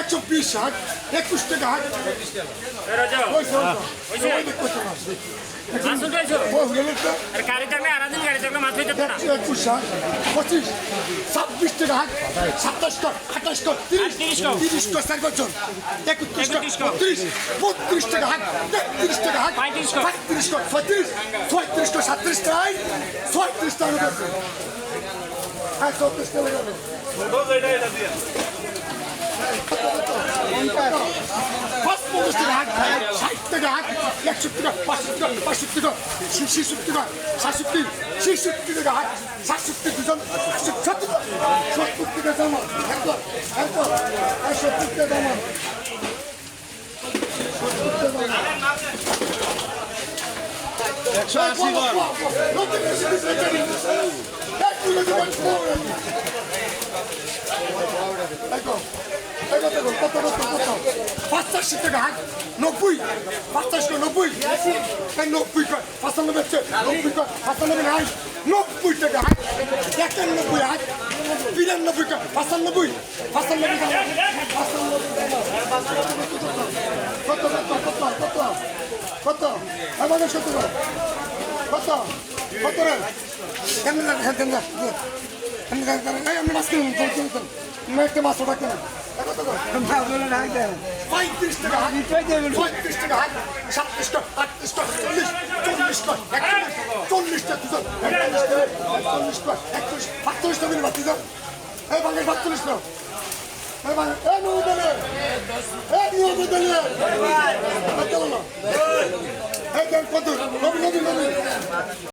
একশো বিশ হাট একুশ টাকা হাট। হাট পঁচিশ ছাব্বিশ টাকা হাট। সাতাশ টাকা আঠাশ টাকা তিরিশ টাকা। তিরিশ টাকা চার বছর। একত্রিশ টাকা টাকা। বত্রিশ বত্রিশ টাকা হাট। তেত্রিশ টাকা হাট। পঁয়ত্রিশ টাকা। টাকা ছয়ত্রিশ। ছয়ত্রিশ সাতত্রিশ টাকা ছয়ত্রিশ টাকা হ্যাঁ চৌত্রিশ টাকা যাবে পাঁচ পঞ্চাশ টাকা হাট ষাট টাকা হাট একষট্টি টাকা পাঁচষট্টি টাকা পাঁচষট্টি টাকা ছেষট্টি টাকা সাতষট্টি ছেষট্টি টাকা হাট সাতষট্টি দুজন সত্তর সত্তর টাকা জমা একদম একদম সত্তর টাকা জমা একশো আশি পঁচাশি টাকা হাট নব্বই। পঁচাশি নব্বই। এই নব্বই কয় পঁচানব্বই হচ্ছে, নব্বই কয় পঁচানব্বই নাই নব্বই টাকা হাট একানব্বই হাট বিরানব্বই কয় পঁচানব্বই। পঁচানব্বই কত কত কত কত কত? আমাদের সত্তর কত? কত? রে? কেমন লাগে কেমন লাগে? আমি মাছ কিনুন একটা মাছ ওটা কেন পঁয়ত্রিশ টাকা পঁয়ত্রিশ টাকা হাট সাতত্রিশ টাকা, আটত্রিশ টাকা, চল্লিশ চল্লিশ টাকা, একচল্লিশ, চল্লিশ টাকা দুশো একচল্লিশ টাকা একচল্লিশ টাকা, একচল্লিশ, সাতচল্লিশ টাকা বাতি দাও এই বাঙালি সাতচল্লিশ টাকা। এই বাঙালি এই নৌ দলে এই নৌ দলে এই চলো না এই কত? নবী নবী নবী